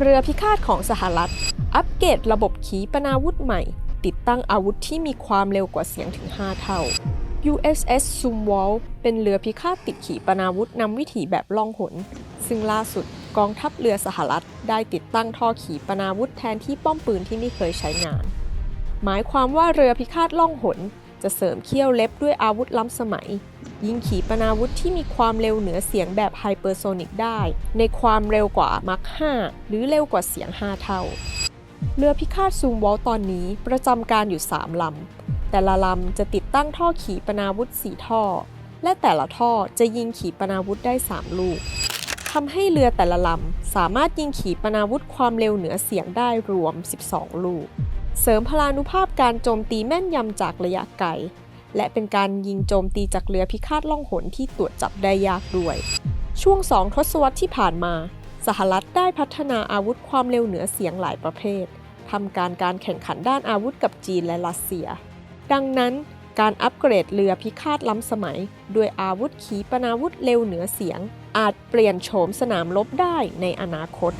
เรือพิฆาตของสหรัฐ อัปเกรดระบบขีปนาวุธใหม่ ติดตั้งอาวุธที่มีความเร็วกว่าเสียงถึง 5 เท่า USS s u m w a l เป็นเรือพิฆาตติดขีปนาวุธนำวิถีแบบล่องหน ซึ่งล่าสุดกองทัพเรือสหรัฐ ได้ติดตั้งท่อขีปนาวุธแทนที่ป้อมปืนที่ไม่เคยใช้งาน หมายความว่าเรือพิฆาตล่องหน จะเสริมเขี้ยวเล็บด้วยอาวุธล้ำสมัย ยิงขีปนาวุธที่มีความเร็วเหนือเสียงแบบไฮเปอร์โซนิกได้ ในความเร็วกว่ามัค5หรือเร็วกว่าเสียง 5 เท่า เรือพิฆาตซูมวอลตอนนี้ประจำการอยู่ 3 ลำ แต่ละลำจะติดตั้งท่อขีปนาวุธ 4 ท่อ และแต่ละท่อจะยิงขีปนาวุธได้ 3 ลูกทำให้เรือแต่ละลำสามารถยิงขีปนาวุธความเร็วเหนือเสียงได้รวม 12 ลูก เสริมพลานุภาพการโจมตีแม่นยำจากระยะไกล และเป็นการยิงโจมตีจากเรือพิฆาตล่องหนที่ตรวจจับได้ยากด้วย ช่วงสองทศวรรษที่ผ่านมา สหรัฐได้พัฒนาอาวุธความเร็วเหนือเสียงหลายประเภททำการการแข่งขันด้านอาวุธกับจีนและรัสเซีย ดังนั้นการอัปเกรดเรือพิฆาตล้ำสมัย ด้วยอาวุธขีปนาวุธเร็วเหนือเสียง อาจเปลี่ยนโฉมสนามรบได้ในอนาคต